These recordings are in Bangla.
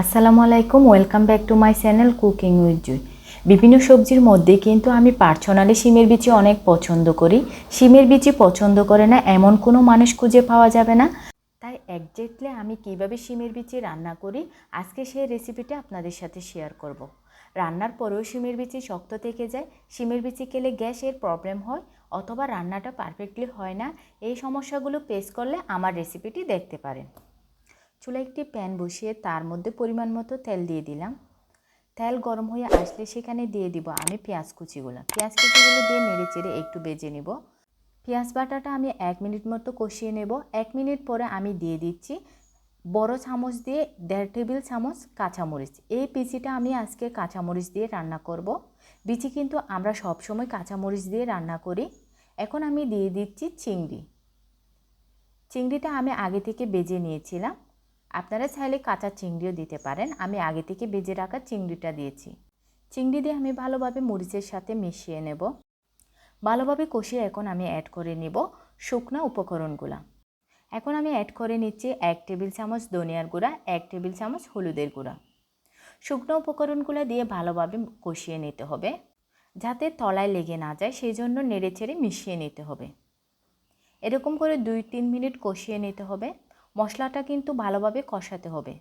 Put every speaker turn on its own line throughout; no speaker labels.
আসসালামু আলাইকুম welcome back to my channel cooking with Jui বিভিন্ন সবজির মধ্যে কিন্তু আমি পার্সোনালি শিমের বিচি অনেক পছন্দ করি। শিমের বিচি পছন্দ করে না, এমন কোনো মানুষ খুঁজে পাওয়া যাবে না। তাই একজ্যাক্টলি আমি কীভাবে শিমের বিচি রান্না করি, আজকে সেই রেসিপিটা আপনাদের সাথে শেয়ার করব। রান্নার পরেও শিমের বিচি শক্ত থেকে যায়, শিমের বিচি খেলে গ্যাসের প্রবলেম হয়, অথবা রান্নাটা পারফেক্টলি হয় না, এই সমস্যাগুলো পেস করলে আমার রেসিপিটি দেখতে পারেন। চুলা একটি প্যান বসিয়ে তার মধ্যে পরিমাণ মতো তেল দিয়ে দিলাম। তেল গরম হয়ে আসলে সেখানে দিয়ে দিব আমি পেঁয়াজ কুচিগুলো। পেঁয়াজ কুচিগুলো দিয়ে নেড়ে চেড়ে একটু বেজে নেব। পেঁয়াজ বাটাটা আমি এক মিনিট মতো কষিয়ে নেব। এক মিনিট পরে আমি দিয়ে দিচ্ছি বড় চামচ দিয়ে দেড় টেবিল চামচ কাঁচামরিচ। এই পিচিটা আমি আজকে কাঁচামরিচ দিয়ে রান্না করব। বিচি কিন্তু আমরা সবসময় কাঁচামরিচ দিয়ে রান্না করি। এখন আমি দিয়ে দিচ্ছি চিংড়ি। চিংড়িটা আমি আগে থেকে বেজে নিয়েছিলাম। আপনারা চাইলে কাঁচা চিংড়িও দিতে পারেন। আমি আগে থেকে বেজে রাখা চিংড়িটা দিয়েছি। চিংড়ি দিয়ে আমি ভালোভাবে মরিচের সাথে মিশিয়ে নেব। ভালোভাবে কষিয়ে এখন আমি অ্যাড করে নেব শুকনো উপকরণগুলো। এখন আমি অ্যাড করে নিচ্ছি এক টেবিল চামচ ধনিয়ার গুঁড়া, এক টেবিল চামচ হলুদের গুঁড়া। শুকনো উপকরণগুলো দিয়ে ভালোভাবে কষিয়ে নিতে হবে। যাতে তলায় লেগে না যায়, সেই জন্য নেড়ে চেড়ে মিশিয়ে নিতে হবে। এরকম করে দুই তিন মিনিট কষিয়ে নিতে হবে। মশলাটা কিন্তু ভালোভাবে কষাতে হবে।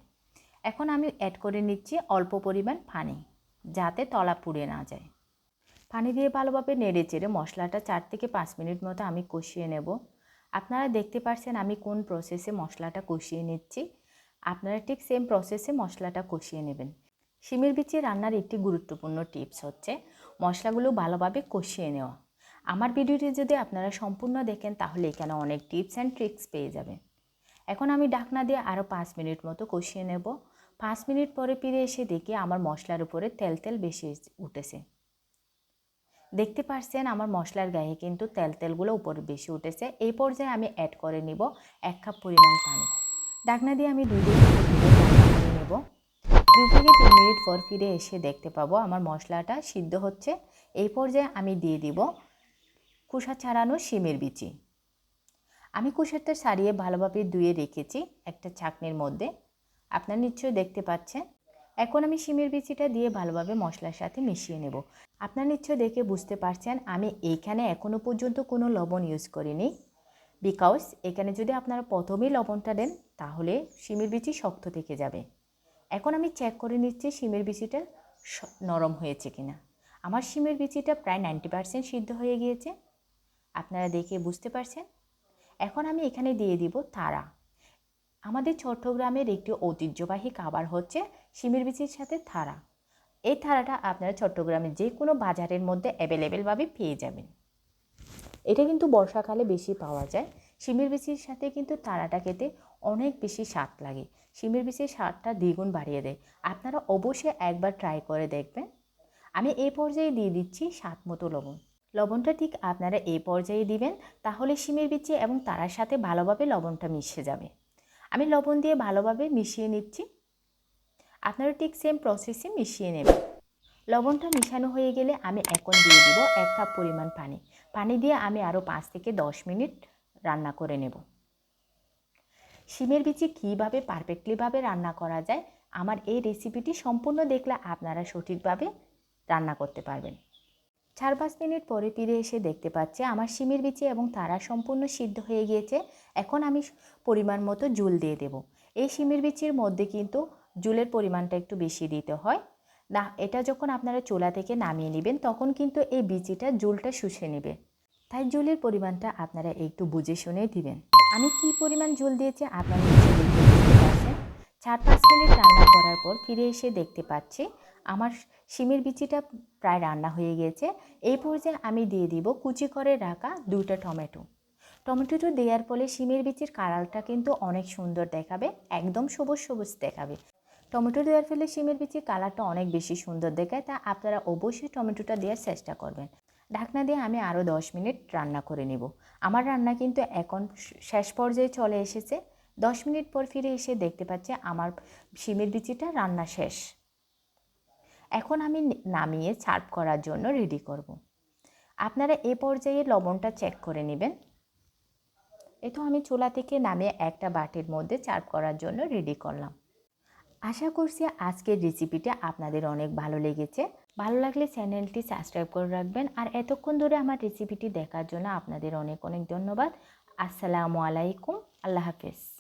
এখন আমি অ্যাড করে নিচ্ছি অল্প পরিমাণ পানি, যাতে তলা পুড়ে না যায়। পানি দিয়ে ভালোভাবে নেড়ে চেড়ে মশলাটা চার থেকে পাঁচ মিনিট মতো আমি কষিয়ে নেব। আপনারা দেখতে পাচ্ছেন আমি কোন প্রসেসে মশলাটা কষিয়ে নিচ্ছি। আপনারা ঠিক সেম প্রসেসে মশলাটা কষিয়ে নেবেন। শিমের বিচি রান্নার একটি গুরুত্বপূর্ণ টিপস হচ্ছে মশলাগুলো ভালোভাবে কষিয়ে নেওয়া। আমার ভিডিওটি যদি আপনারা সম্পূর্ণ দেখেন তাহলে এখানে অনেক টিপস অ্যান্ড ট্রিক্স পেয়ে যাবেন। এখন আমি ডাকনা দিয়ে আরও পাঁচ মিনিট মতো কষিয়ে নেব। পাঁচ মিনিট পরে ফিরে এসে দেখি আমার মশলার উপরে তেল তেল বেশি উঠেছে। দেখতে পাচ্ছেন আমার মশলার গায়ে কিন্তু তেল তেলগুলো উপরে বেশি উঠেছে। এই পর্যায়ে আমি অ্যাড করে নিব এক কাপ পরিমাণ পানি। ডাকনা দিয়ে আমি দুই করে নেব। দুই থেকে তিন মিনিট পর ফিরে এসে দেখতে পাবো আমার মশলাটা সিদ্ধ হচ্ছে। এই পর্যায়ে আমি দিয়ে দিব কুসা ছাড়ানো শিমের বিচি। আমি কুশারটা সারিয়ে ভালোভাবে ধুয়ে রেখেছি একটা চাকনির মধ্যে। আপনার নিশ্চয়ই দেখতে পাচ্ছেন। এখন আমি শিমের বিচিটা দিয়ে ভালোভাবে মশলার সাথে মিশিয়ে নেব। আপনার নিশ্চয় দেখে বুঝতে পারছেন, আমি এইখানে এখনও পর্যন্ত কোনো লবণ ইউজ করিনি। বিকজ এখানে যদি আপনারা প্রথমেই লবণটা দেন, তাহলে শিমের বিচি শক্ত থেকে যাবে। এখন আমি চেক করে নিচ্ছি শিমের বিচিটা নরম হয়েছে কিনা। আমার শিমের বিচিটা প্রায় নাইনটি পারসেন্ট সিদ্ধ হয়ে গিয়েছে। আপনারা দেখে বুঝতে পারছেন? এখন আমি এখানে দিয়ে দিব তারা। আমাদের চট্টগ্রামের একটি ঐতিহ্যবাহী খাবার হচ্ছে শিমের বিচির সাথে থারা। এই থারাটা আপনারা চট্টগ্রামের যে কোনো বাজারের মধ্যে অ্যাভেলেবেলভাবে পেয়ে যাবেন। এটা কিন্তু বর্ষাকালে বেশি পাওয়া যায়। শিমের বিচির সাথে কিন্তু তারাটা খেতে অনেক বেশি স্বাদ লাগে। শিমের বিচির স্বাদটা দ্বিগুণ বাড়িয়ে দেয়। আপনারা অবশ্যই একবার ট্রাই করে দেখবেন। আমি এই পর্যায়ে দিয়ে দিচ্ছি স্বাদ মতো লবণ। লবণটা ঠিক আপনারা এই পর্যায়ে দিবেন, তাহলে শিমের বিচি এবং তারার সাথে ভালোভাবে লবণটা মিশে যাবে। আমি লবণ দিয়ে ভালোভাবে মিশিয়ে নিচ্ছি। আপনারা ঠিক সেম প্রসেসে মিশিয়ে নেবেন। লবণটা মিশানো হয়ে গেলে আমি এখন দিয়ে দিব এক কাপ পরিমাণ পানি। পানি দিয়ে আমি আরও পাঁচ থেকে দশ মিনিট রান্না করে নেব। শিমের বিচি কীভাবে পারফেক্টলিভাবে রান্না করা যায়, আমার এই রেসিপিটি সম্পূর্ণ দেখলে আপনারা সঠিকভাবে রান্না করতে পারবেন। চার পাঁচ মিনিট পরে ফিরে এসে দেখতে পাচ্ছে আমার শিমের বিচি এবং তারা সম্পূর্ণ সিদ্ধ হয়ে গিয়েছে। এখন আমি পরিমাণ মতো জুল দিয়ে দেব। এই শিমের বিচির মধ্যে কিন্তু জুলের পরিমাণটা একটু বেশি দিতে হয়। না, এটা যখন আপনারা চুলা থেকে নামিয়ে নেবেন, তখন কিন্তু এই বিচিটা জুলটা শুষে নেবে। তাই জুলের পরিমাণটা আপনারা একটু বুঝে শুনে দিবেন। আমি কি পরিমাণ জল দিয়েছি আপনারা চার পাঁচ মিনিট রান্না করার পর ফিরে এসে দেখতে পাচ্ছি আমার শিমের বিচিটা প্রায় রান্না হয়ে গিয়েছে এই পর্যায়ে আমি দিয়ে দিব কুচি করে রাখা দুইটা টমেটো। টমেটোটা দেওয়ার ফলে শিমের বিচির কালারটা কিন্তু অনেক সুন্দর দেখাবে, একদম সবুজ সবুজ দেখাবে। টমেটো দেওয়ার ফলে শিমের বিচির কালারটা অনেক বেশি সুন্দর দেখায়, তা আপনারা অবশ্যই টমেটোটা দেওয়ার চেষ্টা করবেন। ঢাকনা দিয়ে আমি আরও দশ মিনিট রান্না করে নেব। আমার রান্না কিন্তু এখন শেষ পর্যায়ে চলে এসেছে। দশ মিনিট পর ফিরে এসে দেখতে পাচ্ছে আমার শিমের বিচিটা রান্না শেষ। এখন আমি নামিয়ে সার্ভ করার জন্য রেডি করব। আপনারা এ পর্যায়ে লবণটা চেক করে নেবেন। এ তো আমি চুলা থেকে নামিয়ে একটা বাটির মধ্যে সার্ভ করার জন্য রেডি করলাম। আশা করছি আজকের রেসিপিটা আপনাদের অনেক ভালো লেগেছে। ভালো লাগলে চ্যানেলটি সাবস্ক্রাইব করে রাখবেন। আর এতক্ষণ ধরে আমার রেসিপিটি দেখার জন্য আপনাদের অনেক অনেক ধন্যবাদ। আসসালামু আলাইকুম। আল্লাহ হাফেজ।